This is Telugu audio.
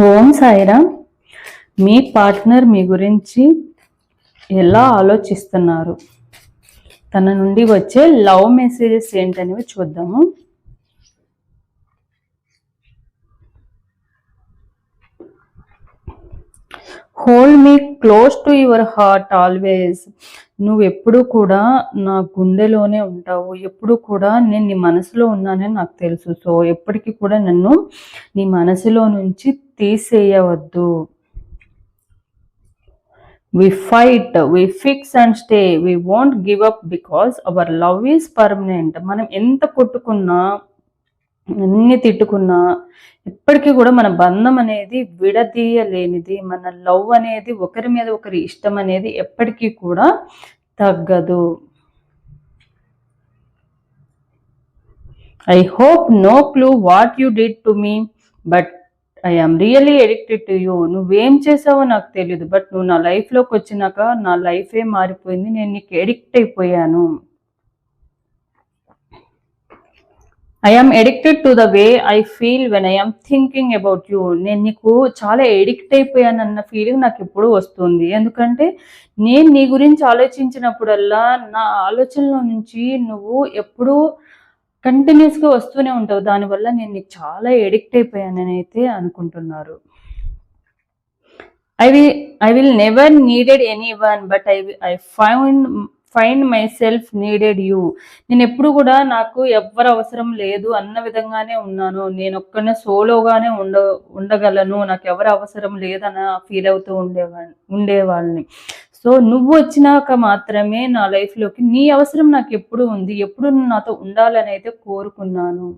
ఓం సాయిరామ్. మీ పార్ట్నర్ మీ గురించి ఎలా ఆలోచిస్తున్నారు? తన నుండి వచ్చే లవ్ మెసేజెస్ ఏంటనేవి చూద్దాము. Hold me close to your heart always. నువ్వు ఎప్పుడు కూడా నా గుండెలోనే ఉంటావు. ఎప్పుడు కూడా నేను నీ మనసులో ఉన్నానని నాకు తెలుసు. సో ఎప్పటికీ కూడా నన్ను నీ మనసులో నుంచి తీసేయవద్దు. We fight we fix and stay we won't give up because our love is permanent మనం ఎంత కొట్టుకున్నా ఎన్ని తిట్టుకున్నా ఇప్పటికీ కూడా మన బంధం అనేది విడదీయలేనిది. మన లవ్ అనేది ఒకరి మీద ఒకరి ఇష్టం అనేది ఎప్పటికీ కూడా తగ్గదు. I hope no clue what you did to me but I am really addicted to you నువ్వేం చేసావో నాకు తెలియదు బట్ నువ్వు నా లైఫ్లోకి వచ్చినాక నా లైఫే మారిపోయింది నేను నీకు ఎడిక్ట్ అయిపోయాను. I am addicted to the way I feel when I am thinking about you నేను నీకు చాలా ఎడిక్ట్ అయిపోయాను అన్న ఫీలింగ్ నాకు ఎప్పుడు వస్తుంది. ఎందుకంటే నేను నీ గురించి ఆలోచించినప్పుడల్లా నా ఆలోచనలో నుంచి నువ్వు ఎప్పుడూ కంటిన్యూస్గా వస్తూనే ఉంటావు. దానివల్ల నేను నీకు చాలా ఎడిక్ట్ అయిపోయానని అయితే అనుకుంటున్నారు. I will I will never needed anyone but I I find find myself needed you. నేను ఎప్పుడు కూడా నాకు ఎవ్వరు అవసరం లేదు అన్న విధంగానే ఉన్నాను. నేను ఒక్కనే సోలోగానే ఉండ ఉండగలను. నాకు ఎవరు అవసరం లేదన్న ఫీల్ అవుతూ ఉండేవా ఉండేవాళ్ళని. సో నువ్వు వచ్చినాక మాత్రమే నా లైఫ్లోకి నీ అవసరం నాకు ఎప్పుడు ఉంది? ఎప్పుడు నువ్వు నాతో ఉండాలని అయితే కోరుకున్నాను.